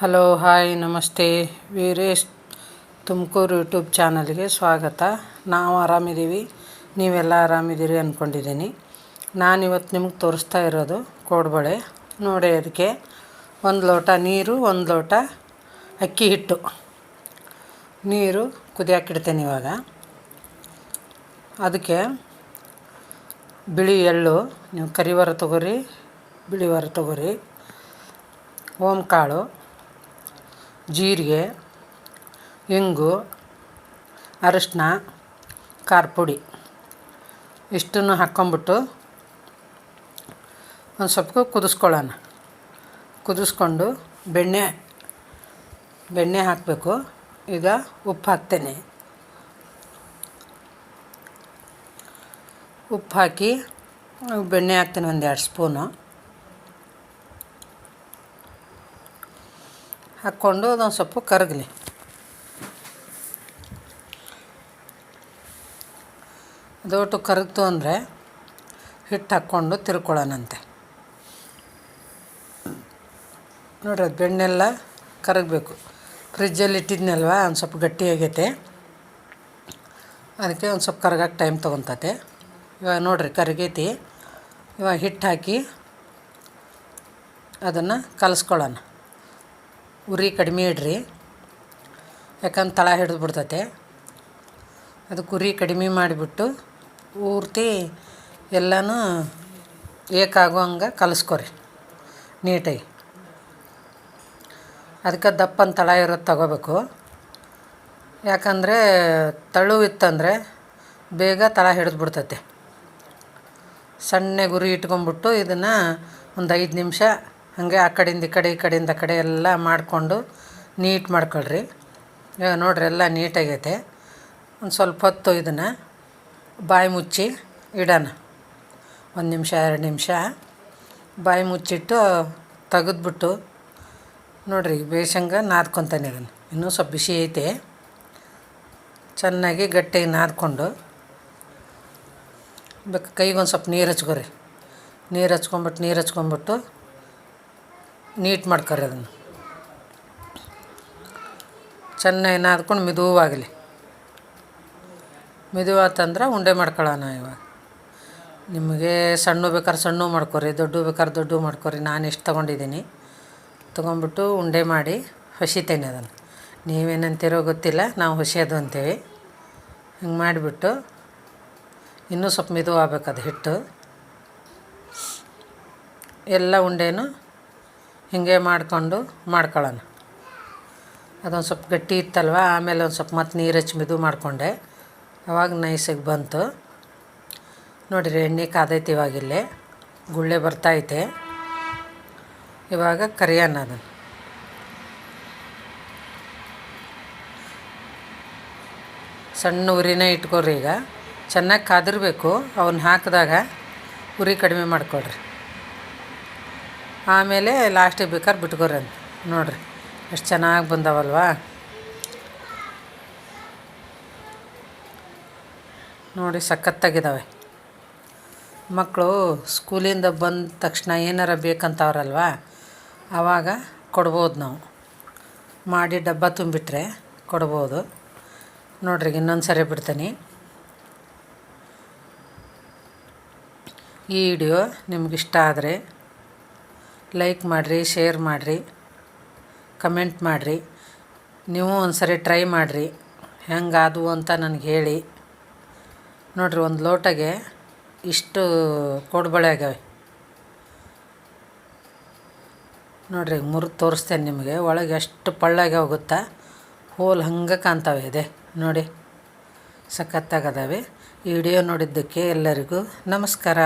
Hello, hi, ನಮಸ್ತೆ. Veeresh Tumakuru YouTube ಚಾನಲ್ಗೆ ಸ್ವಾಗತ. ನಾವು ಆರಾಮಿದ್ದೀವಿ. ನೀವೆಲ್ಲ ಆರಾಮಿದ್ದೀರಿ ಅಂದ್ಕೊಂಡಿದ್ದೀನಿ ನಾನಿವತ್ತು ನಿಮ್ಗೆ ತೋರಿಸ್ತಾ ಇರೋದು ಕೋಡ್ಬಳೆ. ನೋಡಿ ಅದಕ್ಕೆ ಒಂದು ಲೋಟ ನೀರು, ಒಂದು ಲೋಟ ಅಕ್ಕಿ ಹಿಟ್ಟು. ನೀರು ಕುದಿಯಾಕಿಡ್ತೇನೆ ಇವಾಗ. ಅದಕ್ಕೆ ಬಿಳಿ ಎಳ್ಳು, ನೀವು ಕರಿವರ ತೊಗೊರಿ ಬಿಳಿವರ ತೊಗೊರಿ, ಓಂಕಾಳು ಜೀರಿಗೆ, ಇಂಗು ಅರಿಶಿನ ಖಾರ ಪುಡಿ ಇಷ್ಟನ್ನು ಹಾಕ್ಕೊಂಬಿಟ್ಟು ಒಂದು ಸ್ವಲ್ಪ ಕುದಿಸ್ಕೊಳ್ಳೋಣ. ಕುದಿಸ್ಕೊಂಡು ಬೆಣ್ಣೆ ಬೆಣ್ಣೆ ಹಾಕಬೇಕು. ಈಗ ಉಪ್ಪು ಹಾಕ್ತೇನೆ. ಉಪ್ಪು ಹಾಕಿ ಬೆಣ್ಣೆ ಹಾಕ್ತೇನೆ ಒಂದು ಎರಡು ಸ್ಪೂನು. ಹಾಕ್ಕೊಂಡು ಅದೊಂದು ಸ್ವಲ್ಪ ಕರಗಲಿ. ಅದೊಟ್ಟು ಕರಗ್ತು ಅಂದರೆ ಹಿಟ್ಟು ಹಾಕ್ಕೊಂಡು ತಿರ್ಕೊಳ್ಳೋಣಂತೆ. ನೋಡ್ರಿ, ಅದು ಬೆಣ್ಣೆಲ್ಲ ಕರಗಬೇಕು. ಫ್ರಿಜ್ಜಲ್ಲಿ ಇಟ್ಟಿದ್ನಲ್ವ, ಒಂದು ಸ್ವಲ್ಪ ಗಟ್ಟಿಯಾಗೈತೆ ಅದಕ್ಕೆ ಒಂದು ಸ್ವಲ್ಪ ಕರಗಕ್ಕೆ ಟೈಮ್ ತೊಗೊತತೆ. ಇವಾಗ ನೋಡ್ರಿ, ಕರಗೈತಿ. ಇವಾಗ ಹಿಟ್ಟು ಹಾಕಿ ಅದನ್ನು ಕಲಸ್ಕೊಳ್ಳೋಣ. ಉರಿ ಕಡಿಮೆ ಇಡ್ರಿ. ಯಾಕಂದ್ರೆ ತಳ ಹಿಡಿದು ಬಿಡ್ತತೆ. ಅದಕ್ಕೆ ಉರಿ ಕಡಿಮೆ ಮಾಡಿಬಿಟ್ಟು ಪೂರ್ತಿ ಎಲ್ಲನೂ ಹಂಗೆ ಕಲಿಸ್ಕೊರಿ, ನೀಟಾಗಿ. ಅದಕ್ಕೆ ದಪ್ಪನ ತಳ ಇರೋದು ತಗೋಬೇಕು. ಯಾಕಂದರೆ ತಳು ಇತ್ತಂದರೆ ಬೇಗ ತಳ ಹಿಡಿದು ಬಿಡ್ತತೆ. ಸಣ್ಣ ಗುರಿ ಇಟ್ಕೊಂಬಿಟ್ಟು ಇದನ್ನು ಒಂದು ಐದು ನಿಮಿಷ ಹಾಗೆ ಆ ಕಡೆಯಿಂದ ಈ ಕಡೆ ಈ ಕಡೆಯಿಂದ ಕಡೆ ಎಲ್ಲ ಮಾಡಿಕೊಂಡು ನೀಟ್ ಮಾಡ್ಕೊಳ್ರಿ. ಇವಾಗ ನೋಡಿರಿ ಎಲ್ಲ ನೀಟಾಗೈತೆ. ಒಂದು ಸ್ವಲ್ಪ ಹೊತ್ತು ಇದನ್ನು ಬಾಯಿ ಮುಚ್ಚಿ ಇಡೋಣ. ಒಂದು ನಿಮಿಷ, ಎರಡು ನಿಮಿಷ. ಬಾಯಿ ಮುಚ್ಚಿಟ್ಟು ತೆಗೆದ್ಬಿಟ್ಟು ನೋಡಿರಿ ಬೇಸಂಗ ನಾದ್ಕೊತಾನೆ ಇದನ್ನು. ಇನ್ನೂ ಸ್ವಲ್ಪ ಬಿಸಿ ಐತೆ. ಚೆನ್ನಾಗಿ ಗಟ್ಟಿಯಾಗಿ ನಾದ್ಕೊಂಡು ಬೇಕು ಕೈಗೆ ಒಂದು ಸ್ವಲ್ಪ ನೀರು ಹಚ್ಕೊರಿ. ನೀರು ಹಚ್ಕೊಂಬಿಟ್ಟು ನೀರು ಹಚ್ಕೊಂಬಿಟ್ಟು ನೀಟ್ ಮಾಡ್ಕೊರಿ ಅದನ್ನು. ಚೆನ್ನಾಗಿ ನಾದ್ಕೊಂಡು ಮೆದುವಾಗಲಿ. ಮಿದುವಾತಂದ್ರೆ ಉಂಡೆ ಮಾಡ್ಕೊಳ್ಳೋಣ ಇವಾಗ. ನಿಮಗೆ ಸಣ್ಣ ಬೇಕಾದ್ರೆ ಸಣ್ಣ ಮಾಡ್ಕೊರಿ, ದೊಡ್ಡ ಬೇಕಾದ್ರೆ ದೊಡ್ಡ ಮಾಡ್ಕೊರಿ, ನಾನು ಎಷ್ಟು ತೊಗೊಂಡಿದ್ದೀನಿ. ತೊಗೊಂಬಿಟ್ಟು ಉಂಡೆ ಮಾಡಿ ಹಸಿತೇನೆ ಅದನ್ನು. ನೀವೇನಂತೀರೋ ಗೊತ್ತಿಲ್ಲ, ನಾವು ಹೊಸಿಯೋದು ಅಂತೀವಿ ಹಿಂಗೆ ಮಾಡಿಬಿಟ್ಟು ಇನ್ನೂ ಸ್ವಲ್ಪ ಮೆದು ಆಗ್ಬೇಕು ಹಿಟ್ಟು. ಎಲ್ಲ ಉಂಡೆನೂ ಹೀಗೆ ಮಾಡಿಕೊಂಡು ಮಾಡ್ಕೊಳ್ಳೋಣ. ಅದೊಂದು ಸ್ವಲ್ಪ ಗಟ್ಟಿ ಇತ್ತಲ್ವ? ಆಮೇಲೆ ಒಂದು ಸ್ವಲ್ಪ ಮತ್ತೆ ನೀರು ಹಚ್ಚಿ ಮೆದು ಮಾಡಿಕೊಂಡೆ. ಅವಾಗ ನೈಸಿಗೆ ಬಂತು. ನೋಡಿರಿ, ಎಣ್ಣೆ ಕಾದೈತೆ ಇವಾಗಿಲ್ಲೇ ಗುಳ್ಳೆ ಬರ್ತೈತೆ ಇವಾಗ ಕರಿಯೋಣ ಅದನ್ನು. ಸಣ್ಣ ಉರಿನೇ ಇಟ್ಕೊಳ್ರಿ ಈಗ. ಚೆನ್ನಾಗಿ ಕಾದಿರಬೇಕು. ಅವನ್ನ ಹಾಕಿದಾಗ ಉರಿ ಕಡಿಮೆ ಮಾಡ್ಕೊಳ್ರಿ. ಆಮೇಲೆ ಲಾಸ್ಟಿಗೆ ಬೇಕಾದ್ರೆ ಬಿಟ್ಕೋರಿ ಅಂತ. ನೋಡಿರಿ, ಎಷ್ಟು ಚೆನ್ನಾಗಿ ಬಂದವಲ್ವಾ. ನೋಡಿ ಸಖತ್ತಾಗಿದ್ದಾವೆ ಮಕ್ಕಳು ಸ್ಕೂಲಿಂದ ಬಂದ ತಕ್ಷಣ ಏನಾರ ಬೇಕಂತವ್ರಲ್ವ ಆವಾಗ ಕೊಡ್ಬೋದು ನಾವು. ಮಾಡಿ ಡಬ್ಬ ತುಂಬಿಟ್ರೆ ಕೊಡ್ಬೋದು. ನೋಡ್ರಿ ಇನ್ನೊಂದು ಸರಿ ಬಿಡ್ತೀನಿ. ಈ ವಿಡಿಯೋ ನಿಮ್ಗೆ ಆದರೆ ಲೈಕ್ ಮಾಡಿರಿ ಶೇರ್ ಮಾಡಿರಿ ಕಮೆಂಟ್ ಮಾಡಿರಿ, ನೀವು ಒಂದು ಸರಿ ಟ್ರೈ ಮಾಡಿರಿ, ಹೆಂಗಾದವು ಅಂತ ನನಗೆ ಹೇಳಿ. ನೋಡಿರಿ, ಒಂದು ಲೋಟಗೆ ಇಷ್ಟು ಕೋಡ್ಬಳೆ ಆಗ್ಯಾವೆ. ನೋಡಿರಿ ಮುರಿದು ತೋರಿಸ್ತೇನೆ ನಿಮಗೆ, ಒಳಗೆ ಎಷ್ಟು ಪಳ್ಳಾಗ್ಯಾವ ಹೋಗುತ್ತಾ ಹೋಲ್ ಹಂಗೆ ಕಾಣ್ತಾವೆ ಇದೆ, ನೋಡಿ. ಸಖತ್ತಾಗದಾವೆ ಈ ವಿಡಿಯೋ ನೋಡಿದ್ದಕ್ಕೆ ಎಲ್ಲರಿಗೂ ನಮಸ್ಕಾರ.